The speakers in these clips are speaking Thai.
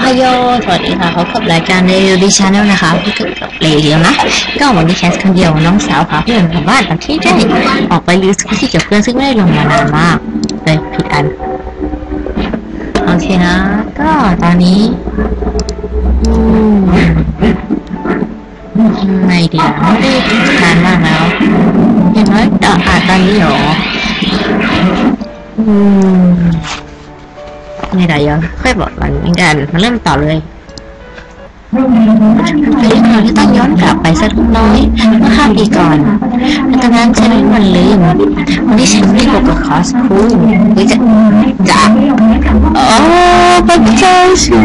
ไฮโอสวัสดีค่ะเขากับรายการเรดิชาแนลนะคะพี่กับเรเดียวนะ ก็วันนี้แคสคนเดียวน้องสาวพาเพื่อนกลับบ้านตอนที่ได้ออกไปลือสกุชี่กับเพื่อนซึ่งไม่ได้ลงมานานมากเลยผิดอัน โอเคนะ ก็ตอนนี้ไม่ดีอะไม่ได้นานมากแล้วเห็นไหมต่ออาตอนนี้หรออืม ไม่ได้ยังค่อยบอกก่อนเหมือนกันมาเริ่มต่อเลยเราจะต้องย้อนกลับไปสักน้อยเมื่อห้าปีก่อนตอนนั้นฉันไม่มันลืมวันที่ฉันได้พบกับคอสคูหรือจะจะโอ้ปัจจัยสิ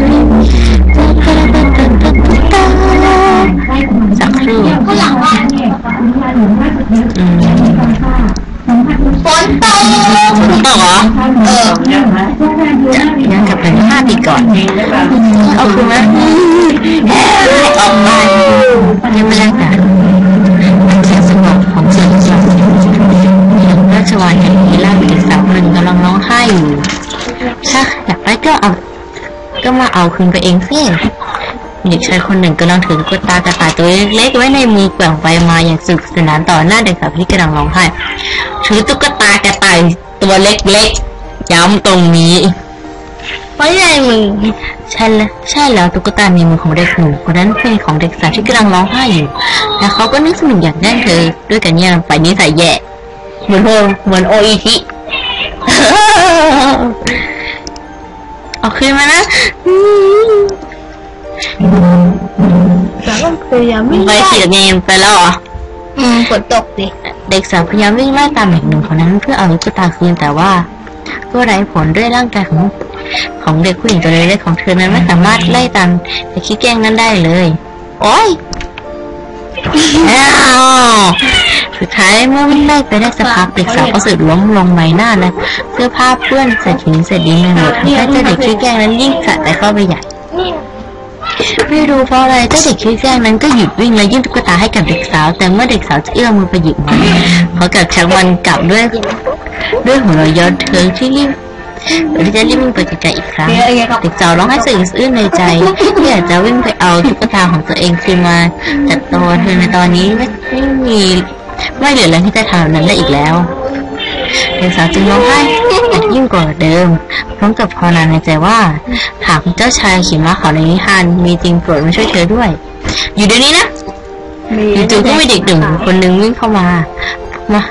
สักครู่ฝนตก รอ เออย้อนกลับไปห้าปีก่อนเอาคืนมาออกมายังไม่ได้แต่เสียงสงบของเสียงสัตว์ราชวานแห่งนี้ล่าเด็กสาวคนหนึ่งกำลังร้องไห้อยู่ถ้าอยากได้ก็เอา ก็มาเอาคืนไปเองสิเด็กชายคนหนึ่งกำลังถือตุ๊กตากระต่ายตัวเล็กๆไว้ในมือแกว่งไปมาอย่างสนุกสนานต่อหน้าเด็กสาวที่กำลังร้องไห้ถือตุ๊กตากระต่าย ตัวเล็กๆ ย้ำตรงนี้ไว้ในมือใช่แล้วใช่แล้วตุ๊กตาในมือของเด็กหนุ่มคนนั้นเป็นของเด็กสาวที่กำลังร้องไห้อยู่ และเขาก็นึกสนุกอยากได้เธอ ด้วยกันเนี่ยไปนิสัยแย่เหมือนโฮเหมือนโออีทิเอาคืนมานะอืมแต่ก็พยายามไม่ไปได้เสียเงมไปแล้วเหรออืมฝนตกดิ เด็กสาวพยายามวิ่งไล่ตามเด็กหนุ่มคนนั้นเพื่อเอาตุ๊กตาคืนแต่ว่า ก็ไร้ผลด้วยร่างกายของของเด็กผู้หญิงตัวเล็กๆของเธอนั้นไม่สามารถไล่ตามเด็กขี้แกล้งนั้นได้เลย โอ้ยสุดท้ายเมื่อวิ่งไล่ไปได้สักพักเด็กสาวก็สึกล้มลงใบหน้านะเสื้อผ้าเปื้อนเศษหินเศษดินไปหมดทำให้เจ้าเด็กขี้แกล้งนั้นยิ่งสะใจเข้าไปใหญ่ ไม่รู้เพราะอะไรเจ้าเด็กขี้แกล้งนั้นก็หยุดวิ่งและยื่นตุ๊กตาให้กับเด็กสาว แต่เมื่อเด็กสาวจะเอื้อมมือไปหยิบมันเขากลับชักมันกลับด้วยด้วยหัวเราะย้อนเทิงที่รีบที่จะรีบวิ่งไปไกลๆอีกครั้งเด็กสาวร้องไห้สะอึกสะอื้นในใจที่อยากจะวิ่งไปเอาตุ๊กตาของตัวเองคืนมาแต่ตัวเธอในตอนนี้ไม่มีไม่เหลือแรงที่จะทำแบบนั้นได้อีกแล้วเด็กสาวจึงร้องไห้ หนักยิ่งกว่าเดิม พร้อมกับภาวนาในใจว่า หากเจ้าชายขี่ม้าขาวในนิทานมีจริงโปรดมาช่วยเธอด้วย อยู่เดี๋ยวนี้นะจู่ๆก็มีเด็กหนุ่มคนหนึ่งวิ่งเข้ามามา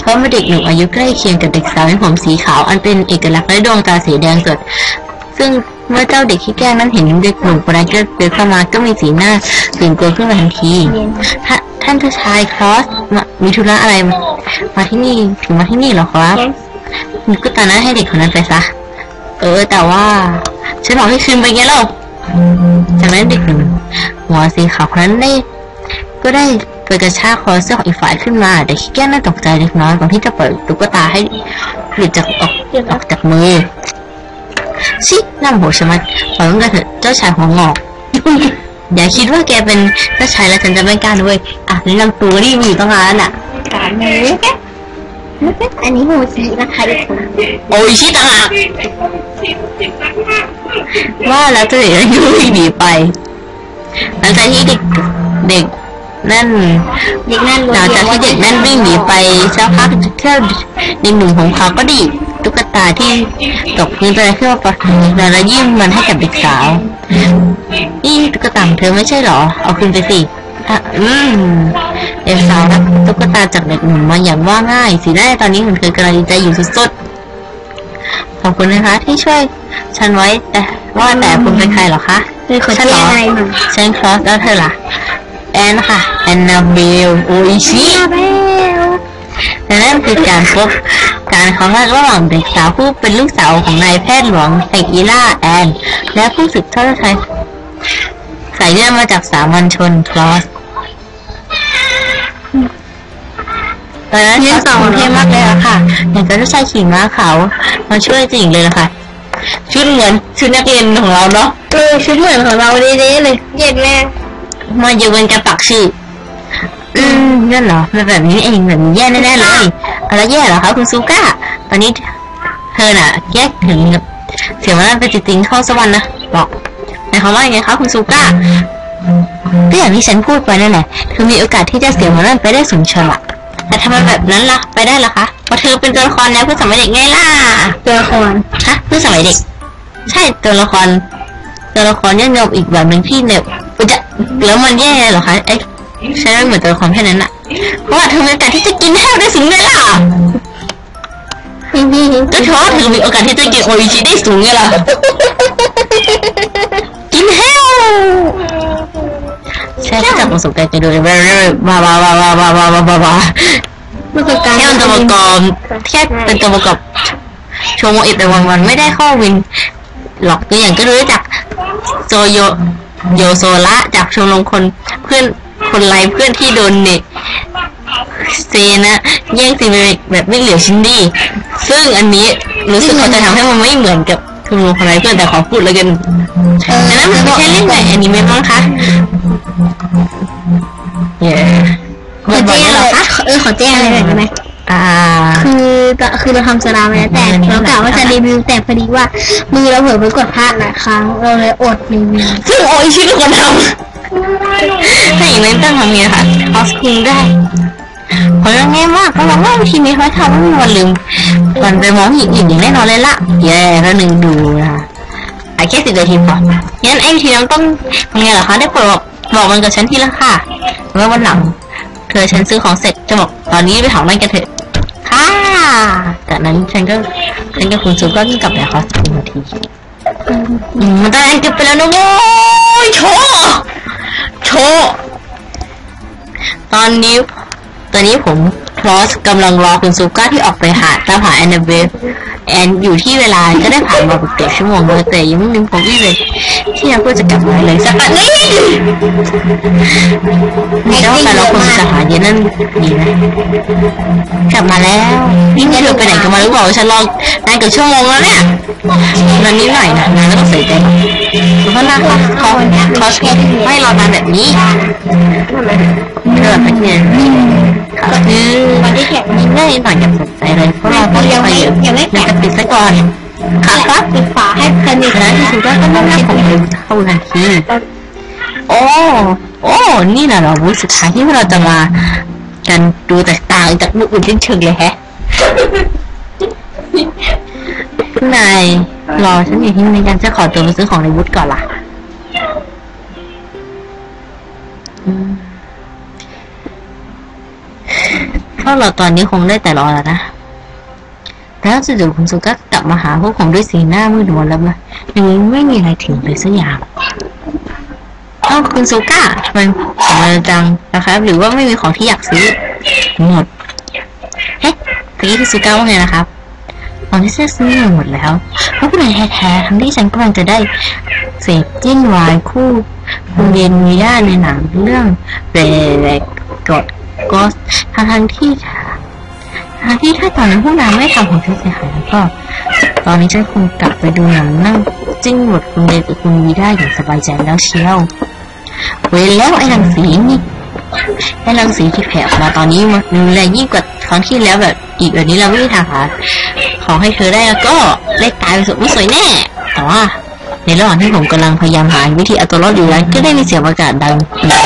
เพราะว่าเด็กหนุ่มอายุใกล้เคียงกับเด็กสาวมีผมสีขาวอันเป็นเอกลักษณ์และดวงตาสีแดงสด ซึ่งเมื่อเจ้าเด็กที่แกล้งนั้นเห็นเด็กหนุ่มคนนั้นก็เดินเข้ามาก็มีสีหน้าตื่นกลัวขึ้นมาทันทีท่าท่านเจ้าชายครอสมามีธุระอะไรมามาที่นี่ถึงมาที่นี่เหรอครับมี กุตานะให้เด็กคนนั้นไปซะ เออ แต่ว่า ฉันบอกให้คืนไปไงเล่าจากนั้นเด็กหนุ่มหัวสีขาวคนนั้นได้ ก็ได้ไปกระชากคอเสื้อของอีกฝ่ายขึ้นมา แต่ขี้แก้น่าตกใจเล็กน้อยก่อนที่จะเปิดตุ๊กตาให้หลุดจากออกออกจากมือ ชิน่าโหชะมัดปล่อยมันกันเถอะเจ้าชายหัวงอกอย่าคิดว่าแกเป็นเจ้าชายแล้วฉันจะไม่กล้าด้วยอะแนะนำตัวนี่มีอยู่ตั้งนานน่ะการมือ อันนี้หูสีนะคะทุกคนโอ้ยชิต่างหากว่าแล้วตัวเองก็วิ่งหนีไปหลังจากที่เด็กเด็กนั่นเด็กนั่นหลังจากที่เด็กนั่นวิ่งหนีไปสักพักเที่ยวเด็กหนุ่มของเขาก็ดีดตุ๊กตาที่ตกพื้นไปขึ้นมาปะแล้วยื่นมันให้กับเด็กสาว นี่ตุ๊กตาของเธอไม่ใช่เหรอ เอาคืนไปสิอะอืม เด็กสาวรับตุ๊กตาจากเด็กหนุ่มมาอย่างว่าง่าย สีหน้าในตอนนี้ของเธอกำลังดีใจอยู่สุดๆขอบคุณนะคะ ที่ช่วยฉันไว้แต่ว่าแต่คุณเป็นใครเหรอคะคือคนฉันที่เหรออะไรมาฉันครอสแล้วเธอล่ะ แอนค่ะ แอนนาเบลโออิชิมาแล้วและนั่นคือการพบการครั้งแรกระหว่างเด็กสาวผู้เป็นลูกสาวของนายแพทย์หลวงแห่งอีล่าแอน และผู้สืบทอดชายสายเลือดมาจากสามัญชนคลอส ตอนนั้นคลอสของเท่มากเลยอะค่ะอย่างกับเจ้าชายขี่ม้าขาวมาช่วยจริงเลยนะคะชุดเหมือนชุดนักเรียนของเราเนาะเออชุดเหมือนของเราดีๆเลยเย็นแม่มาอยู่บนกระปักชื่ออืมนั่นเหรอมันแบบนี้เองแบบนี้แย่แน่ๆเลยอะไรแย่เหรอคะคุณซูก้าตอนนี้ เธอน่ะ แยกถึงกับเสียงมันนั่นเป็นจริงๆเข้าสวรรค์นะบอกหมายความว่ายังไงคะคุณซูก้าก็อย่างที่ฉันพูดไปนั่นแหละเธอมีโอกาสที่จะเสียมันนั่นไปได้สูงเฉละแต่ ทำไมแบบนั้นล่ะ ไปได้ล่ะคะเพราะเธอเป็นตัวละครแล้วเพื่อสมัยเด็กไงล่ะ ตัวละคร ฮะเพื่อสมัยเด็ก ใช่ตัวละคร ตัวละครยอดนิยมอีกแบบหนึ่งที่เนี่ยอุยจะแล้วมันแย่เหรอคะ ไอ้ใช่ไม่เหมือนตัวละครแค่นั้นอะเพราะว่าเธอมีโอกาสที่จะกินแห้วได้สูงไงล่ะพี่พี่ก็เพราะว่าเธอมีโอกาสที่จะกินโออิชิได้สูงไงล่ะ กินแห้วใช่ที่จากประสบการณ์จะดูเลยว้าวว้าวว้าวว้าวว้าวว้าวว้าวว้า วประสบการแค่เป็นตัวประกอบแค่เป็นตัวประกอบโชโมอีกแต่วันวันๆไม่ได้เข้าวิน หรอกตัวอย่างก็รู้จักโซโยโยโซละจากชมรมคนเพื่อนคนไลเพื่อนที่โดนเน็ตเซนะแย่งซีนไปแบบไม่เหลือชิ้นดี ซึ่งอันนี้รู้สึกเขาจะทำให้มันไม่เหมือนกับชมรมคนไลเพื่อนแต่ขอพูดแล้วกันอันนั้นมันไม่ใช่เรื่องไหนอนิเมะมั้งคะเย้ขอบ่แจ้อยๆเหรอคะ ออขอแจ้งอะไรหน่อยได้ไหมอ่า คือตคือเราทำสลามไปแล้วแต่เรากะว่าจะรีวิวแต่พอดีว่า มือเราเผลอไปกดพลาดหลายครั้งเราเลยอดรีวิวซึ่งโออิชิเป็นคนทำถ้าอย่างนั้นต้องทำไงคะคอสคิงได้เพราะเรื่องง่ายมากก็บอกว่าวิธีนี้เขาทำให้มันลืมมันไปมองอย่างอื่นอย่างแน่นอนเลยล่ะแย่แล้วหนึ่งดูนะคะไอ้แค่สิบนาทีพองั้นไอ้วิธีนั้นต้องทำไงเหรอคะได้โปรดบอกบอกมันกับฉันทีละค่ะเมื่อวันหลัง เธอฉันซื้อของเสร็จจะบอกตอนนี้ไปถามมันกันเถอะค่ะจากนั้นฉันก็ฉันกับคุณซูก็กลับไปคอสคิงนาทีมันได้เก็บไปแล้วนะโว้ยโชโชตอนนี้ตอนนี้ผมคลอสกำลังรอคุณซูก้าที่ออกไปหาตามหาแอนนาเบล แอนอยู่ที่เวลาก็ได้ผ่านมาเกือบชั่วโมงเลยแต่ยังไม่นึกผมวี่เลย ที่เราก็จะกลับมาเลยสักปันนี่นี่แล้วการรอคนจะหาเย็นนั่นดีนะกลับมาแล้วนี่เธอไปไหนกันมาหรือเปล่าฉันรอนานเกือบชั่วโมงแล้วเนี่ยนานนิดหน่อยนะนานก็ต้องใส่ใจเพราะว่าเขาเขาเขาไม่รอนานแบบนี้เพื่อไปเนี่ยก็คือวันที่แขกนี้ไม่หน่อยอย่า สนใจเลยเพราะเราต้องไปเยอะมันจะปิดซะก่อนค่ะครับปิดฝาให้สนิทแล้วที่สุดก็ต้องนั่งของเราเข้าทันทีโอ้โอ้นี่น่ะเราวุธสุดท้ายที่เราจะมากันดูแตกต่างจากบุคอื่นเชิงเลยแฮะนายรอฉันอยู่ที่นี่กันจะขอตัวไปซื้อของในวุฒก่อนล่ะเพราะเราตอนนี้คงได้แต่รอแล้วนะ แล้วจู่ๆคุณสุก็กลับมาหาพวกผมด้วยสีหน้ามืดมนแล้วมายังนี้ไม่มีอะไรถึงเลยสักอย่างเอ้าคุณสุก้าทำไมของมันจังนะครับ หรือว่าไม่มีของที่อยากซื้อหมดเฮ้ยตะกี้คุณสุก้าว่าไงนะครับของที่จะซื้อหมดแล้วเพราะผู้ใดแท้ๆทั้งที่ฉันกำลังจะได้เสพจิ้นวายคู่คุณเยนมีย่าในหนังเรื่องเรเรกดกอสทั้งทั้งที่ ทางที่ถ้าตอนนั้นพวกนางไม่ทำของฉันเสียหายแล้วก็ ตอนนี้ฉันคงกลับไปดูหนังนั่งจิ้งบทคุณเดนกับคุณวีได้อย่างสบายใจแล้วเชียว เว้นแล้วไอ้รังสีนี่ไอ้รังสีที่แผ่ออกมาตอนนี้มันรุนแรงยิ่งกว่าครั้งที่แล้วแบบอีกแบบนี้เราไม่ทางหาของให้เธอได้แล้วก็ได้ตายไปสุดไม่สวยแน่แต่ว่าในระหว่างที่ผมกำลังพยายามหาวิธีเอาตัวรอดอยู่นั้นก็ได้มีเสียงประกาศดังดัง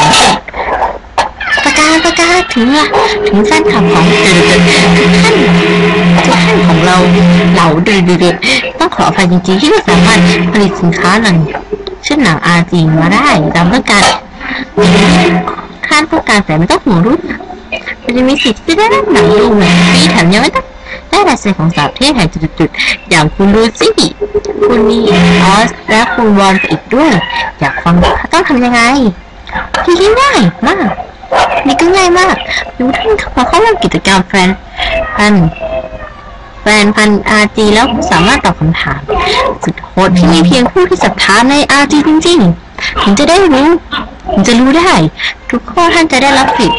กาศประกาศถึงละถึงแฟนคลับของเดือดทุกท่านทุกท่านของเราเหล่าเดือดต้องขออภัยจริงๆที่ไม่สามารถผลิตสินค้าหนังเช่นหนังอาร์จีมาได้ตามต้องการคาดต้องการแต่ไม่ต้องห่วงรุ่นมันจะมีสิทธิ์ที่ได้รับหนังดูหนังฟรีแถมยังไม่ต้องได้ลายเซ็นของสาวเทพแห่งจุดๆอย่างคุณลูซี่คุณนีออสและคุณวอนอีกด้วย อยากฟังต้องทำยังไงที่ง่ายมาก นี่ก็ง่ายมากดูท่านพอเข้าร่วมกิจกรรมแฟนพันแฟนพันอาจีแล้วสามารถตอบคำถามสุดโหดที่มีเพียงผู้ที่ศรัทธาในอาจีจริงๆถึงจะได้รู้ถึงจะรู้ได้ ทุกข้อท่านจะได้รับผิด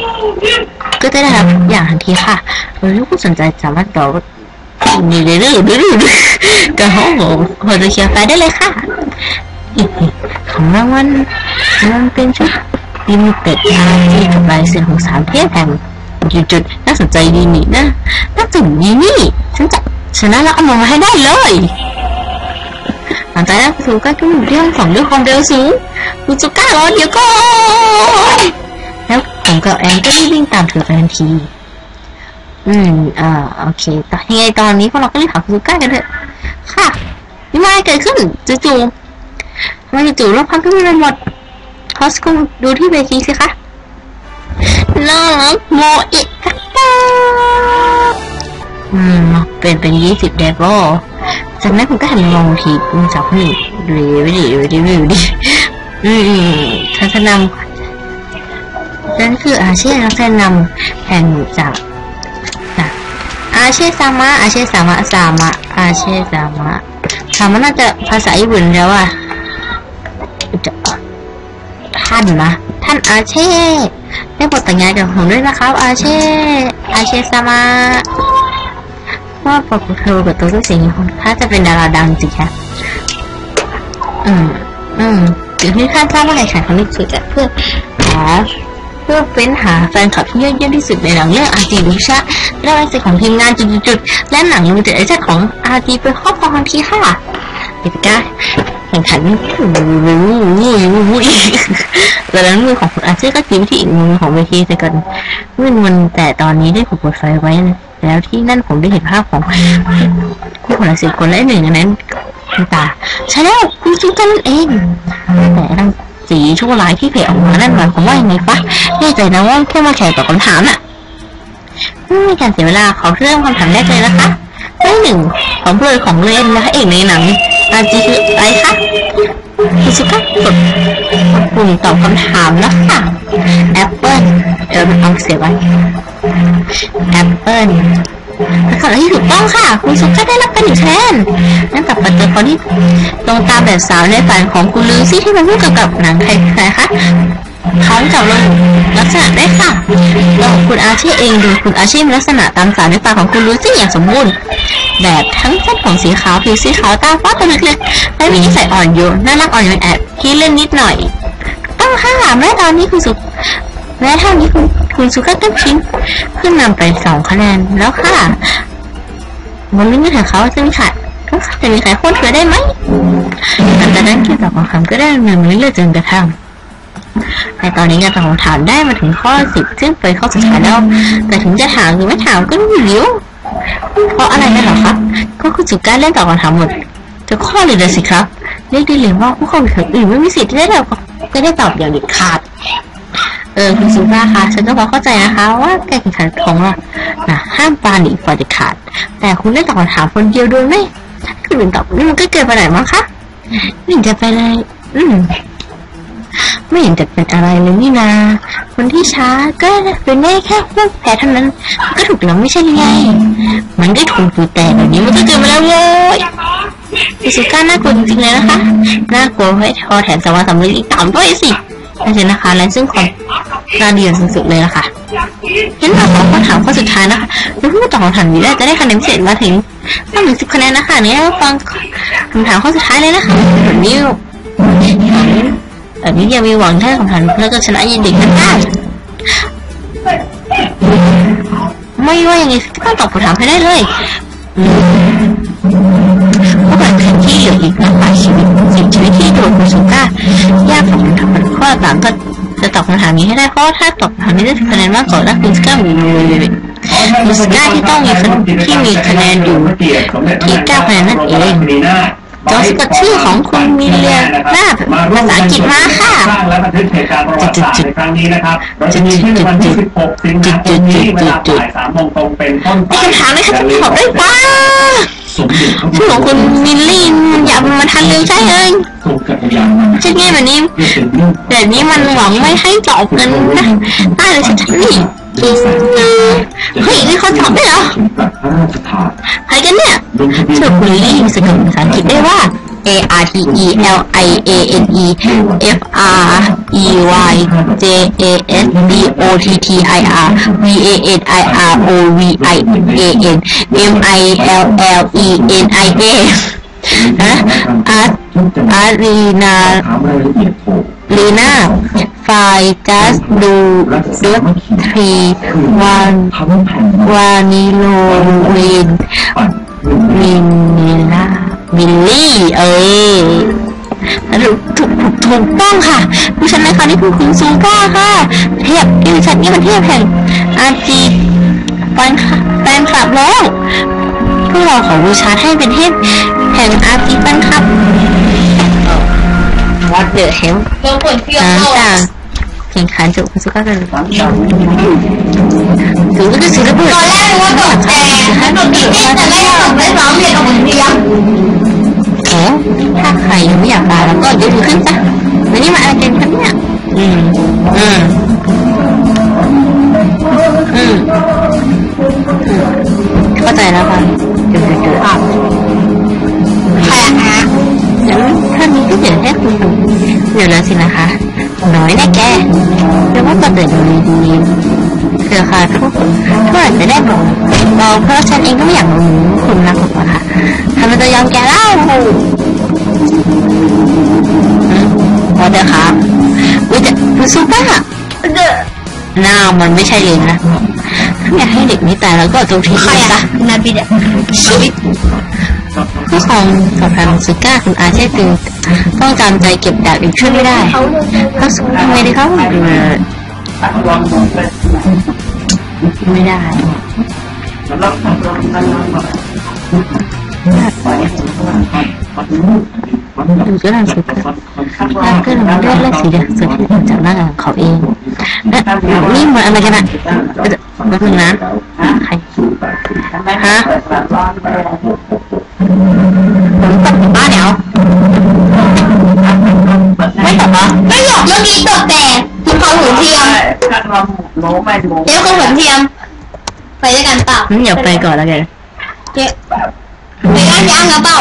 ก็จะได้รับอย่างทันทีค่ะหรือผู้สนใจสามารถตอบนี่เรื่อยๆๆกับห้องผมพอจะเชียร์ไฟได้เลยค่ะของรางวัลมันเป็นชุด ลิมิเต็ดอาที่กับลายเซ็นของสามเทพแห่งจุดน่าสนใจดีนี่นะน่าสนดีนี่ ฉันจะชนะแล้วเอามาให้ได้เลย หลังจากนั้นครูก้าก็หมุนเรื่องของด้วยความเร็วสูงคุณซูก้ารอเดี๋ยวก่อนแล้วผมกับแอนก็รีบวิ่งตามเธอไปทันที อืมอ่าโอเคต่อยังไงตอนนี้พวกเราก็รีบหาคุณซูก้ากันเถอะ ค่ะนี่มาเกิดขึ้นจู่ๆทำไมจู่ๆรถพังขึ้นไปหมด คอสกุดูที่เวทีสิคะน่ารักโมอิกะตาอืมเป็นเป็นยี่สิบเดบอจากนั้นผมก็หันมองทีคุณสาวคนหนึ่งดูดิดูดิดูดิดูดิอืมทัศนำนั่นคืออาเช่นักแสดงนำแห่งจากจากอาเช่ซามะอาเช่ซามะซามะอาเช่ซามะซามะน่าจะภาษาญี่ปุ่นแล้วอะจะานนะท่านอาเช่ได้บทแต่งงานกับผมด้วยนะครับ อาเช่ อาเช่ซามะว่าปกเธอกับตัวผู้เสียงคนถ้าจะเป็นดาราดังจริงค่ะอืม อืมสิ่งที่ข้าทราบว่าไอ้ขายของนี่คือจะเพื่อหาเพื่อเฟ้นหาแฟนคลับที่ยอดเยี่ยมที่สุดในหนังเรื่องอาจีบูชาและรายสิ่งของทีมงานจุดๆและหนังลิมิเต็ดไอเของอาจีเป็นครอบครองทีค่ะเด็กก้า แข่งขันแต่แล้วมือของคุณอาเช่ก็จีบที่อีกมือของเวทีแต่กันมืดมันแต่ตอนนี้ได้ถูกเปิดไฟไว้ แล้วที่นั่นผมได้เห็นภาพของผู้คนสิบคนและหนึ่งในนั้นคุณตาใช่แล้วคุณซุกันนั่นเอง แต่รังสีชั่วร้ายที่เผยออกมานั่นหมายความว่ายังไงฟะแน่ใจนะว่าแค่มาแข่งตอบคำถามน่ะไม่มีการเสียเวลาขอเริ่มคำถามแรกเลยนะคะข้อหนึ่งของเพลงของเล่นและพระเอกในหนัง อาจีคืออะไรคะคุณสุกักดปุ่มตอบคำถามแล้วค่ะแอปเปิลเดี๋ยวเอาเสียไว้แอปเปิลคำที่ถูกต้องค่ะ คุณสุกัได้รับการหนึ่งคะแนนนั่นกับปัจจัยคนที่ตรงตามแบบสาวในฝันของคุณลูซี่ที่มาพูดเกี่ยวกับหนังใครใครคะเขาจับลงลักษณะได้ค่ะแล้วคุณอาชีเองดูคุณอาชีมีลักษณะตามสารในฝันของคุณลูซี่อย่างสมบูรณ์แบบทั้งเส้นผมสีขาวผิวสีขาวตาฟ้าตัวเล็กๆและมีนิสัยอ่อนโยนน่ารักอ่อนโยนแอบขี้เล่นนิดหน่อยต้องห้าแม้ตอนนี้คุณสุแม้เท่านี้คุณคุณสุก็ต้องชิ้นขึ้นนำไปสองคะแนนแล้วค่ะบนลิ้นของเขาจะมีขาดก็จะมีใครโค่นเธอได้ไหมหลังจากนั้นเกี่ยวกับคำก็ได้ดำเนินมาเรื่อยๆจนกระทั่ง ในตอนนี้การตอบคำถามได้มาถึงข้อสิบซึ่งเป็นข้อสุดท้ายแล้ว แต่ถึงจะถามหรือไม่ถามก็ไม่รู้เพราะอะไรกันเหรอครับ ก็คุณสุดก้าเล่นตอบคำถามหมดจะข้อเลยเลยสิครับเรียกได้เลยว่าผู้คนอื่นไม่มีสิทธิ์ที่ได้ตอบก็ได้ตอบอย่างเด็ดขาดเออคุณสุก้าคะฉันก็พอเข้าใจนะคะ ว่าการแข่งขันของเรานะห้ามปาหนีฝ่ายเด็ดขาด แต่คุณได้ตอบคำถามคนเดียวโดยไหมคืออื่นตอบนี่มันก็เกินไปไหนมั้งคะไม่เห็นจะไปเลย อืม ไม่เห็นจะเป็นอะไรเลยนี่นา คนที่ช้าก็เป็นได้แค่พวกแพ้เท่านั้น ก็ถูกแล้วไม่ใช่ไง มันได้ถูกอยู่แต่แบบนี้มันก็เกินไปแล้วโว้ยอิสุก้าน่ากลัวจริงๆเลยนะคะ น่ากลัวให้ทอแถมสวรรค์สำนึกอีกตามด้วยสินั่นเองนะคะและซึ่งความน่าเดียนสุดๆเลยละค่ะงั้นมาขอคำถามข้อสุดท้ายนะคะถ้าผู้ตอบคำถามนี้ได้จะได้คะแนนพิเศษมาถึงตั้งถึงสิบคะแนนนะคะเนี่ยฟังคำถามข้อสุดท้ายเลยนะคะแบบนี้ แบบนี้ยังมีหวังถ้าคำถามแล้วก็ชนะยินดีกันได้ไม่ว่ายังไงก็ต้องตอบคำถามให้ได้เลยเพราะแบบที่เหลืออีกนับหลายชีวิตสิ่งชีวิตที่โดนคุณสุก้ายากกับคำถามข้อต่างก็จะตอบคำถามนี้ให้ได้เพราะถ้าตอบคำถามนี้ได้คะแนนมากกว่าแล้วคุณสุก้ามีคุณสุก้าที่ต้องมีที่มีคะแนนอยู่ที่เก้าคะแนนนั่นเอง จอสกับชื่อของคุณมิเลียนาภาษาอังกฤษมาค่ะสร้างและบันทึกเหตุการณ์ประวัติศาสตร์ในครั้งนี้นะครับเราจะมีขึ้นในวันที่ 16 สิงหาคมนี้เวลาบ่าย3โมงตรงเป็นต้นไปมีคำถามไหมคะจะตอบได้ป่า สมเด็จพระชื่อของคุณมิลลี่มันอย่ามาทันเร็วใช่เลยทรงกัตยาณใช่ไงแบบนี้เพื่อเป็นเรื่องแต่นี้มันหวังไม่ให้ตอบกันนะได้เลยฉันนี่เฮ้ยนี่เขาตอบได้เหรอสมกับพระราชทานใครกันเนี่ยลงทะเบียนชื่อคุณลี่สะกดภาษาอังกฤษได้ว่า A R T E L I A N E F R E Y J A S B O T T I R V A N I R O V I A N M I L L E N I A นะอาร์อารีนาถามรายละเอียดโทรลีนาไฟจัสดูดูทรีวันวานิโลวนปั่นมินเนล่า มิลลี่เออถูกถูกถูกถูกต้องค่ะผู้ชนะในคราวนี้คือคุณซูก้าค่ะ เทพที่ฉันนี่มันเทพแห่งอาจีแฟนคลับแฟนคลับแล้วพวกเราขอบูชาให้เป็นเทพแห่งอาจีแฟนคลับวัดเดอะเฮลเราผลเพียงหลังโลจากแข่งขันจบคุณซูก้ากันถือก็จะ ถือระเบิดตอนแรกนึกว่าตกแต่ตกดีที่แต่ไม่ตกไม่สองเดียวกับผลเพียงโอ้ถ้าใครยังไม่อยากตายแล้วก็ยกมือขึ้นซะแล้วนี่มาอะไรกันครับเนี่ยอืมอืมอืมเข้าใจแล้วค่ะเดี๋ยวเดี๋ยวเดี๋ยวใครอะฮะงั้นท่านนี้ก็เหลือแค่คุณปู่เดี๋ยวแล้วสินะคะ น้อยแน่แกเรียกว่าตัวเดิน พวกอาจจะได้บอกเราเพราะฉันเองก็ไม่อยากรู้คุณนักหรอกนะคะทำไมจะยอมแกเล่าอืมพอเดี๋ยวครับอุ้ยแต่คุณซูเปอร์เด้อหน้ามันไม่ใช่เลยนะถ้าอยากให้เด็กนี้ตายแล้วก็จงทิ้งใครมันซะอะนาบิดอะชีวิตผู้ครองกับพามิสุก้าคุณอาเช่ตึงต้องจำใจเก็บดาบอีกช่วยไม่ได้เขาเลยเขาสู้ทำไมดีเขา ไม่ได้แล้วเราทำลองทำลองหน่อยไปมันมูดมันดูก็น่าสุดร่างก็ลงเลือดและสีแดงสดที่ออกจากร่างกายของเขาเองและนี่มันอะไรกันอะเดี๋ยวแป๊บนึงนะใครฮะผมตบบ้านเดี๋ยวไม่ตบเหรอไม่หรอกเมื่อกี้ตกแต่คุณเขาผลเทียม ถ้าเราโน้ไม่โน้เดี๋ยวเขาผลเทียม ไปด้วยกันเปล่างั้นอย่าไปก่อนแล้วกันเจ๊ไปย่างย่างกันเปล่า